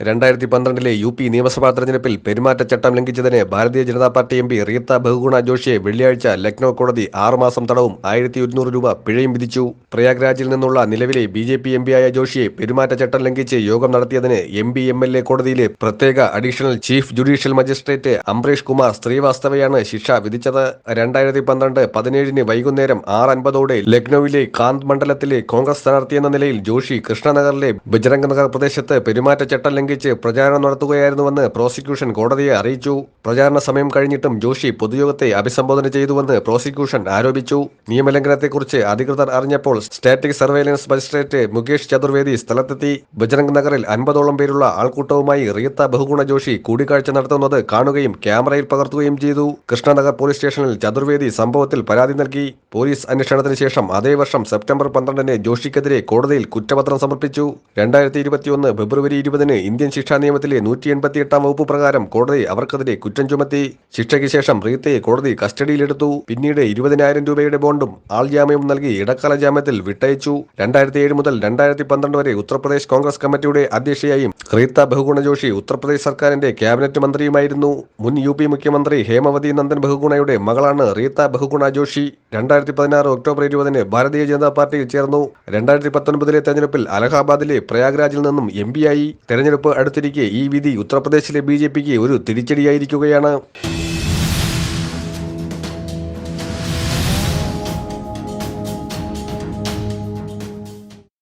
രണ്ടായിരത്തി പന്ത്രണ്ടിലെ U P നിയമസഭാ തെരഞ്ഞെടുപ്പിൽ പെരുമാറ്റച്ചട്ടം ലംഘിച്ചതിന് Bharatiya Janata party M P Rita Bahuguna ജോഷിയെ വെള്ളിയാഴ്ച ലക്നൌ കോടതി ആറുമാസം തടവും ആയിരത്തി ഒരുന്നൂറ് രൂപ പിഴയും വിധിച്ചു. പ്രയാഗ്രാജിൽ നിന്നുള്ള നിലവിലെ ബി ജെ പി എം പിയായ ജോഷിയെ പെരുമാറ്റച്ചട്ടം ലംഘിച്ച് യോഗം നടത്തിയതിന് M P M L A കോടതിയിലെ പ്രത്യേക additional chief judicial magistrate Ambareesh Kumar ശ്രീവാസ്തവയാണ് ശിക്ഷ വിധിച്ചത്. രണ്ടായിരത്തി പന്ത്രണ്ട് പതിനേഴിന് വൈകുന്നേരം ആറ് അൻപതോടെ ലക്നൌവിലെ കാന്ത് മണ്ഡലത്തിലെ കോൺഗ്രസ് സ്ഥാനാർത്ഥിയെന്ന നിലയിൽ ജോഷി കൃഷ്ണനഗറിലെ ബജ്രംഗ് നഗർ പ്രദേശത്ത് പെരുമാറ്റച്ചട്ടം ലംഘിച്ച് പ്രചാരണം നടത്തുകയായിരുന്നുവെന്ന് പ്രോസിക്യൂഷൻ കോടതിയെ അറിയിച്ചു പ്രചാരണ സമയം കഴിഞ്ഞിട്ടും ജോഷി പൊതുയോഗത്തെ അഭിസംബോധന ചെയ്തുവെന്ന് പ്രോസിക്യൂഷൻ ആരോപിച്ചു. നിയമലംഘനത്തെക്കുറിച്ച് അധികൃതർ അറിഞ്ഞപ്പോൾ static surveillance magistrate Mukesh Chaturvedi സ്ഥലത്തെത്തി. ബജ്രംഗ് നഗറിൽ അൻപതോളം പേരുള്ള ആൾക്കൂട്ടവുമായി റിയത്ത ബഹുഗുണ ജോഷി കൂടിക്കാഴ്ച നടത്തുന്നത് കാണുകയും ക്യാമറയിൽ പകർത്തുകയും ചെയ്തു. കൃഷ്ണനഗർ പോലീസ് സ്റ്റേഷനിൽ ചതുർവേദി സംഭവത്തിൽ പരാതി നൽകി. പോലീസ് അന്വേഷണത്തിന് ശേഷം അതേ വർഷം സെപ്റ്റംബർ പന്ത്രണ്ടിന് ജോഷിക്കെതിരെ കോടതിയിൽ കുറ്റപത്രം സമർപ്പിച്ചു. രണ്ടായിരത്തി ഇരുപത്തിയൊന്ന് ഫെബ്രുവരി ഇരുപതിന് ഇന്ത്യൻ ശിക്ഷാ നിയമത്തിലെ നൂറ്റി എൺപത്തിയെട്ടാം വകുപ്പ് പ്രകാരം കോടതി അവർക്കെതിരെ കുറ്റം ചുമത്തി ശിക്ഷയ്ക്ക് ശേഷം റീത്തയെ കോടതി കസ്റ്റഡിയിലെടുത്തു. പിന്നീട് ഇരുപതിനായിരം രൂപയുടെ ബോണ്ടും ആൾ ജാമ്യവും നൽകി ഇടക്കാല ജാമ്യത്തിൽ വിട്ടയച്ചു. രണ്ടായിരത്തി ഏഴ് മുതൽ രണ്ടായിരത്തി പന്ത്രണ്ട് വരെ ഉത്തർപ്രദേശ് കോൺഗ്രസ് കമ്മിറ്റിയുടെ അധ്യക്ഷയായും റീത്ത ബഹുഗുണ ജോഷി ഉത്തർപ്രദേശ് സർക്കാരിന്റെ ക്യാബിനറ്റ് മന്ത്രിയുമായിരുന്നു. മുൻ യു പി മുഖ്യമന്ത്രി ഹേമവതി നന്ദൻ ബഹുഗുണയുടെ മകളാണ് റീത്ത ബഹുഗുണ ജോഷി രണ്ടായിരത്തി പതിനാറ് ഒക്ടോബർ ഇരുപതിന് ഭാരതീയ ജനതാ പാർട്ടിയിൽ ചേർന്നു. രണ്ടായിരത്തി പത്തൊൻപതിലെ തെരഞ്ഞെടുപ്പിൽ അലഹാബാദിലെ പ്രയാഗ്രാജിൽ നിന്നും എം ആയി തെരഞ്ഞെടുപ്പ് അടുത്തിരിക്കെ ഈ വിധി ഉത്തർപ്രദേശിലെ ബി ജെ പിക്ക് തിരിച്ചടിയായിരിക്കുകയാണ്